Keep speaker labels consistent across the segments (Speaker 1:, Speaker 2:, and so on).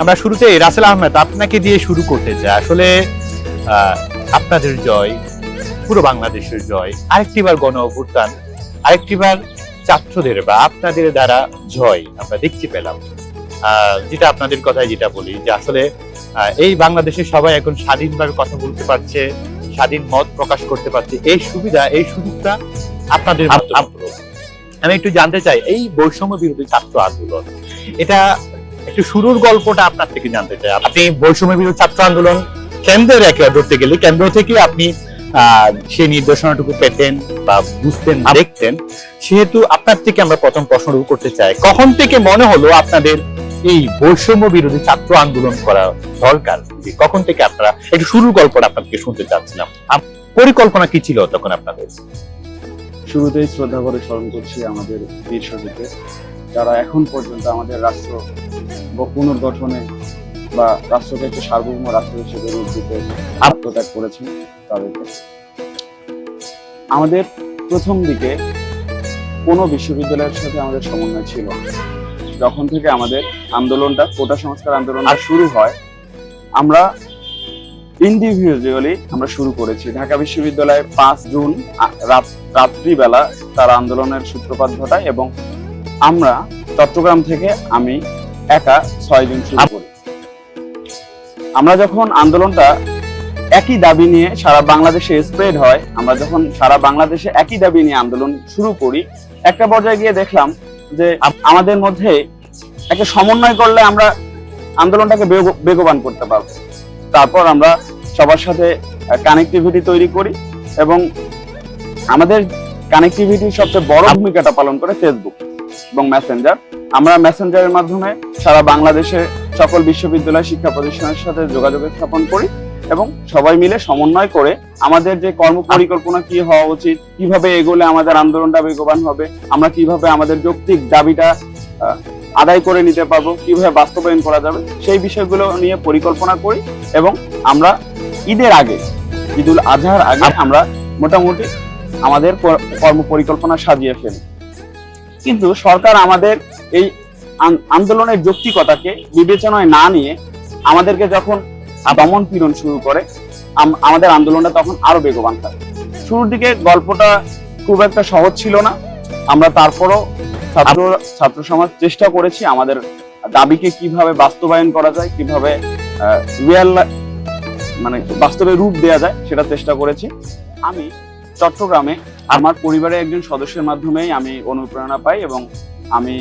Speaker 1: আমরা শুরুতে রাসেল আহমেদ, আপনাকে দিয়ে শুরু করতে চাই। আসলে আপনাদের জয়, পুরো বাংলাদেশের জয় আরেকটিবার গণ অভ্যুত্থান আরেকটিবার ছাত্রদের বা আপনাদের দ্বারা জয় আমরা দেখতে পেলাম। যেটা আপনাদের কথাই যেটা বলি, যে আসলে এই বাংলাদেশের সবাই এখন স্বাধীনভাবে কথা বলতে পারছে, স্বাধীন মত প্রকাশ করতে পারছে। এই সুবিধা, এই সুযোগটা আপনাদের। আমি একটু জানতে চাই, এই বৈষম্য বিরোধী ছাত্র আন্দোলন, এটা একটু শুরুর গল্পটা আপনার থেকে জানতে চাই। আপনি বৈষম্য বিরোধী ছাত্র আন্দোলন কেন্দ্রের একে ধরতে গেলে কেন্দ্র থেকে আপনি সেই নির্দেশনাটুকু পেতেন বা বুঝতেন, দেখতেন। সেহেতু আপনার থেকে আমরা প্রথম করতে চাই, কখন থেকে মনে হলো আপনাদের এই বৈষম্য বিরোধী ছাত্র আন্দোলন করা দরকার? যে কখন থেকে আপনারা, একটু শুরুর গল্পটা আপনার থেকে শুনতে চাচ্ছিলাম। পরিকল্পনা কি ছিল তখন আপনাদের?
Speaker 2: শুরুতেই শ্রদ্ধা করে স্মরণ করছি আমাদের বীর শহীদদের যারা এখন পর্যন্ত আমাদের রাষ্ট্র ব- পুনর্গঠনে বা রাষ্ট্রকে একটি সার্বভৌম রাষ্ট্র হিসেবে রূপ দিতে আত্মত্যাগ করেছেন তাদেরকে। আমাদের প্রথম দিকে কোনো বিশ্ববিদ্যালয়ের সাথে আমাদের সমন্বয় ছিল যখন থেকে আমাদের আন্দোলনটা, কোটা সংস্কার আন্দোলন আর শুরু হয়, আমরা ইন্ডিভিজুয়ালি আমরা শুরু করেছি। ঢাকা বিশ্ববিদ্যালয়ে পাঁচ জুন রাত- রাত্রিবেলা তার আন্দোলনের সূত্রপাত ঘটায় এবং আমরা চট্টগ্রাম থেকে আমি একা ছয় জন শুরু করি। আমরা যখন আন্দোলনটা একই দাবি নিয়ে সারা বাংলাদেশে স্প্রেড হয়, আমরা যখন সারা বাংলাদেশে একই দাবি নিয়ে আন্দোলন শুরু করি, একটা পর্যায়ে গিয়ে দেখলাম যে আমাদের মধ্যে একটা সমন্বয় করলে আমরা আন্দোলনটাকে বেগ- বেগবান করতে পারব। তারপর আমরা সবার সাথে কানেক্টিভিটি তৈরি করি এবং আমাদের কানেক্টিভিটির সবচেয়ে বড় ভূমিকাটা পালন করে ফেসবুক এবং মেসেঞ্জার আমরা মেসেঞ্জারের মাধ্যমে সারা বাংলাদেশের সকল বিশ্ববিদ্যালয় শিক্ষা প্রতিষ্ঠানের সাথে যোগাযোগ স্থাপন করি এবং সবাই মিলে সমন্বয় করে আমাদের যে কর্ম পরিকল্পনা কি হওয়া উচিত, কীভাবে এগোলে আমাদের আন্দোলনটা বেগবান হবে, আমরা কীভাবে আমাদের যৌক্তিক দাবিটা আদায় করে নিতে পারব, কীভাবে বাস্তবায়ন করা যাবে, সেই বিষয়গুলো নিয়ে পরিকল্পনা করি এবং আমরা ঈদের আগে, ঈদুল আজহার আগে আমরা মোটামুটি আমাদের কর্ম পরিকল্পনা সাজিয়ে ফেলি। কিন্তু সরকার আমাদের এই আন্দোলনের যৌক্তিকতাকে বিবেচনায় না নিয়ে আমাদেরকে যখন দমন পীড়ন শুরু করে আমাদের আন্দোলনটা তখন আরও বেগবান থাকে শুরুর দিকে গল্পটা খুব একটা সহজ ছিল না। আমরা তারপরও ছাত্র ছাত্র সমাজ চেষ্টা করেছি আমাদের দাবিকে কীভাবে বাস্তবায়ন করা যায়, কীভাবে রিয়েল মানে বাস্তবে রূপ দেওয়া যায়, সেটা চেষ্টা করেছি। আমি চট্টগ্রামে আমার পরিবারের একজন সদস্যের মাধ্যমেই আমি অনুপ্রেরণা পাই এবং আমি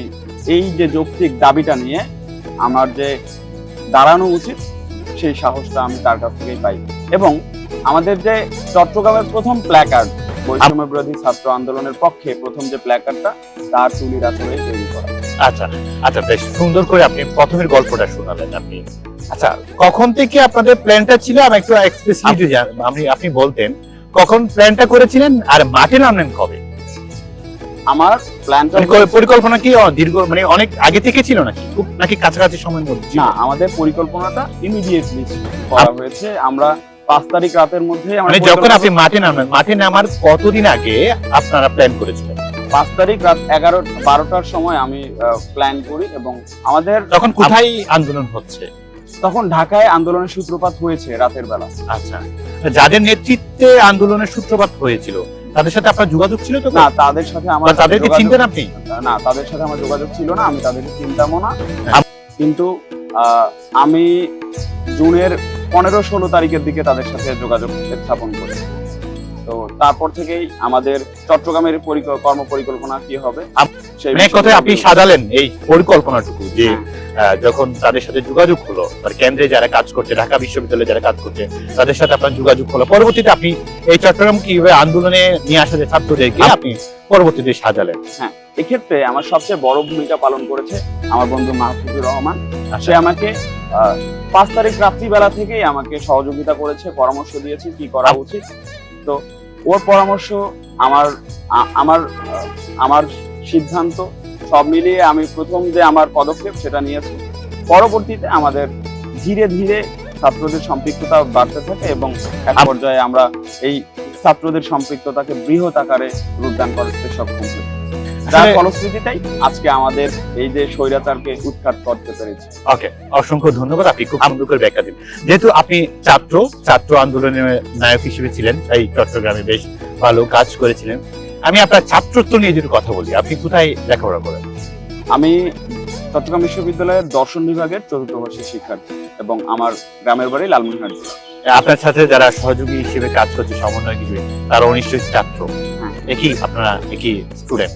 Speaker 2: এই যে যৌক্তিক দাবিটা নিয়ে আমার যে দাঁড়ানো উচিত সেই সাহসটা আমি তার কাছ থেকেই পাই। এবং আমাদের যে চট্টগ্রামের প্রথম প্ল্যাকার্ড বৈষম্য বিরোধী ছাত্র আন্দোলনের পক্ষে প্রথম যে প্ল্যাকার্ডটা তার তুলির আসলে তৈরি করা।
Speaker 1: আচ্ছা আচ্ছা বেশ সুন্দর করে আপনি প্রথমের গল্পটা শোনালেন আপনি। আচ্ছা কখন থেকে আপনাদের প্ল্যানটা ছিল? আমি একটু এক্সপ্রেসিভলি আপনি বলতেন। কখন প্ল্যানটা করেছিলেন আর মাঠে নামলেন কবে?
Speaker 2: আমার প্ল্যানটা
Speaker 1: মানে পরিকল্পনা কি দীর্ঘ মানে অনেক আগে থেকে ছিল নাকি? খুব নাকি কাছাকাছি সময়ের মধ্যে
Speaker 2: না আমাদের পরিকল্পনাটা ইমিডিয়েটলি করা হয়েছে। আমরা পাঁচ তারিখ রাতের মধ্যে
Speaker 1: মানে যখন আপনি মাঠে নামলেন মাঠে নামার কতদিন আগে আপনারা প্ল্যান করেছিলেন?
Speaker 2: পাঁচ তারিখ রাত এগারো বারোটার সময় আমি প্ল্যান করি এবং আমাদের
Speaker 1: তখন কোথায় আন্দোলন হচ্ছে?
Speaker 2: তখন ঢাকায় আন্দোলনের সূত্রপাত হয়েছে রাতের বেলা।
Speaker 1: আচ্ছা। যাদের নেতৃত্বে আন্দোলনের সূত্রপাত হয়েছিল তাদের সাথে আপনার যোগাযোগ ছিল তো
Speaker 2: না তাদের সাথে আমার
Speaker 1: তাদেরকে চিনতেন আপনি?
Speaker 2: না তাদের সাথে আমার যোগাযোগ ছিল না আমি তাদেরকে চিনতামও না।
Speaker 1: হ্যাঁ।
Speaker 2: কিন্তু আহ, আমি জুনের পনেরো ষোলো তারিখের দিকে তাদের সাথে যোগাযোগ স্থাপন করি তো তারপর থেকেই আমাদের চট্টগ্রামের কর্ম পরিকল্পনা কি হবে?
Speaker 1: এক কথায় আপনি সাজালেন এই পরিকল্পনাটুকু যে
Speaker 2: হ্যাঁ।
Speaker 1: যখন তাদের সাথে যোগাযোগ হলো তার কেন্দ্রে যারা কাজ করছে ঢাকা বিশ্ববিদ্যালয়ে যারা কাজ করছে তাদের সাথে আপনার যোগাযোগ হলো। পরবর্তীতে আপনি এই চট্টগ্রাম কীভাবে আন্দোলনে নিয়ে আসা যে ছাত্রদেরকে আপনি পরবর্তীতে সাজালেন?
Speaker 2: হ্যাঁ এক্ষেত্রে আমার সবচেয়ে বড় ভূমিকা পালন করেছে আমার বন্ধু মাহফুজুর রহমান। সে আমাকে আহ, পাঁচ তারিখ রাত্রিবেলা থেকেই আমাকে সহযোগিতা করেছে পরামর্শ দিয়েছে কি করা উচিত। তো ওর পরামর্শ আমার আমার আমার সিদ্ধান্ত সব মিলিয়ে আমি প্রথম যে আমার পদক্ষেপ সেটা নিয়েছি। পরবর্তীতে আমাদের ধীরে ধীরে ছাত্রদের সম্পৃক্ততা বাড়তে থাকে এবং এক পর্যায়ে আমরা এই ছাত্রদের সম্পৃক্ততাকে বৃহৎ আকারে রূপদান করতে সক্ষম হই। যার ফলশ্রুতিতেই আজকে আমাদের এই যে স্বৈরাচারকে উৎখাত করতে পেরেছি।
Speaker 1: ওকে অসংখ্য ধন্যবাদ আপনি খুব সুন্দর করে ব্যাখ্যা দিন যেহেতু আপনি ছাত্র ছাত্র আন্দোলনের নায়ক হিসেবে ছিলেন এই চট্টগ্রামে বেশ ভালো কাজ করেছিলেন। আমি আপনার ছাত্রত্ব নিয়ে যদি কথা বলি আপনি কোথায় লেখাপড়া করেন?
Speaker 2: আমি চট্টগ্রাম বিশ্ববিদ্যালয়ের দর্শন বিভাগের চতুর্থ বর্ষের শিক্ষার্থী এবং আমার গ্রামের বাড়ি লালমোহন
Speaker 1: আপনার সাথে যারা সহযোগী হিসেবে কাজ করছে সমন্বয় হিসেবে তারা নিশ্চয়ই ছাত্র।
Speaker 2: হ্যাঁ।
Speaker 1: একই আপনারা একই স্টুডেন্ট